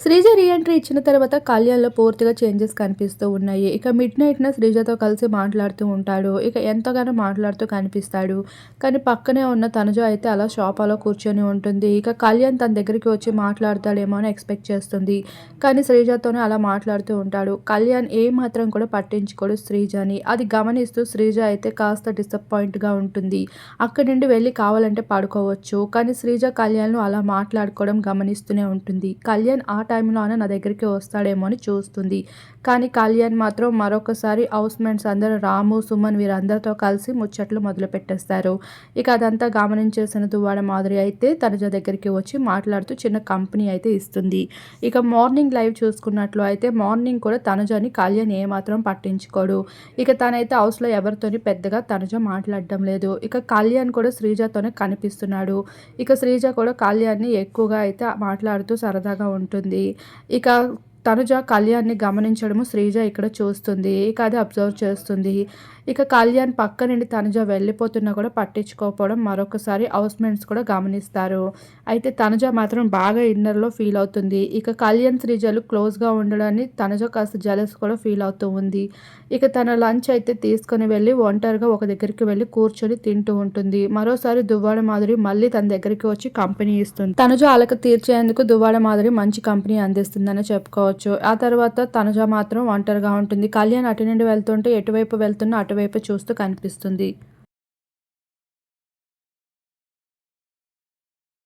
Sreeja reentry ఇచ్చిన తర్వాత కళ్యాణ్లో పూర్తిగా చేంజెస్ కనిపిస్తూ ఉన్నాయి. ఇక మిడ్ నైట్న శ్రీజతో కలిసి మాట్లాడుతూ ఉంటాడు. ఇక ఎంతగానో మాట్లాడుతూ కనిపిస్తాడు. కానీ పక్కనే ఉన్న తనుజ అయితే అలా షాపాలో కూర్చొని ఉంటుంది. ఇక కళ్యాణ్ తన దగ్గరికి వచ్చి మాట్లాడతాడేమో అని ఎక్స్పెక్ట్ చేస్తుంది. కానీ శ్రీజతోనే అలా మాట్లాడుతూ ఉంటాడు. కళ్యాణ్ ఏ మాత్రం కూడా పట్టించుకోడు శ్రీజని. అది గమనిస్తూ శ్రీజ అయితే కాస్త డిసప్పాయింట్గా ఉంటుంది. అక్కడి నుండి వెళ్ళి కావాలంటే పడుకోవచ్చు. కానీ శ్రీజ కళ్యాణ్ను అలా మాట్లాడుకోవడం గమనిస్తూనే ఉంటుంది. కళ్యాణ్ ఆ టైంలోనే నా దగ్గరికి వస్తాడేమో అని చూస్తుంది. కానీ కళ్యాణ్ మాత్రం మరొకసారి హౌస్ మేట్స్ అందరూ రాము సుమన్ వీరందరితో కలిసి ముచ్చట్లు మొదలు పెట్టేస్తారు ఇక అదంతా గమనించేసిన దువ్వాడ మాదిరి అయితే తనుజ దగ్గరికి వచ్చి మాట్లాడుతూ చిన్న కంపెనీ అయితే ఇస్తుంది. ఇక మార్నింగ్ లైవ్ చూసుకున్నట్లు అయితే మార్నింగ్ కూడా తనుజని కళ్యాణ్ ఏమాత్రం పట్టించుకోడు. ఇక తనైతే హౌస్లో ఎవరితోని పెద్దగా తనుజ మాట్లాడడం లేదు. ఇక కళ్యాణ్ కూడా శ్రీజతోనే కనిపిస్తున్నాడు. ఇక శ్రీజ కూడా కళ్యాణ్ని ఎక్కువగా అయితే మాట్లాడుతూ సరదాగా ఉంటుంది. ఇక తనుజ కళ్యాణ్ని గమనించడము శ్రీజ ఇక్కడ చూస్తుంది. ఇక అది అబ్జర్వ్ చేస్తుంది. ఇక కళ్యాణ్ పక్క నుండి తనుజ వెళ్ళిపోతున్నా కూడా పట్టించుకోకపోవడం మరొకసారి హౌస్మెంట్స్ కూడా గమనిస్తారు. అయితే తనుజ మాత్రం బాగా ఇన్నర్లో ఫీల్ అవుతుంది. ఇక కళ్యాణ్ శ్రీజలు క్లోజ్గా ఉండడాన్ని తనుజ కాస్త జలస్ కూడా ఫీల్ అవుతూ ఉంది. ఇక తన లంచ్ అయితే తీసుకొని వెళ్ళి ఒంటరిగా ఒక దగ్గరికి వెళ్ళి కూర్చొని తింటూ ఉంటుంది. మరోసారి దువ్వాడ మాదిరి మళ్ళీ తన దగ్గరికి వచ్చి కంపెనీ ఇస్తుంది. తనుజ అలక తీర్చేందుకు దువ్వాడ మాదిరి మంచి కంపెనీ అందిస్తుందని చెప్పుకోవచ్చు. ఆ తర్వాత తనుజ మాత్రం ఒంటరిగా ఉంటుంది. కళ్యాణ్ అటు నుండి వెళ్తుంటే ఎటువైపు వెళ్తున్నా అటువైపు చూస్తూ కనిపిస్తుంది.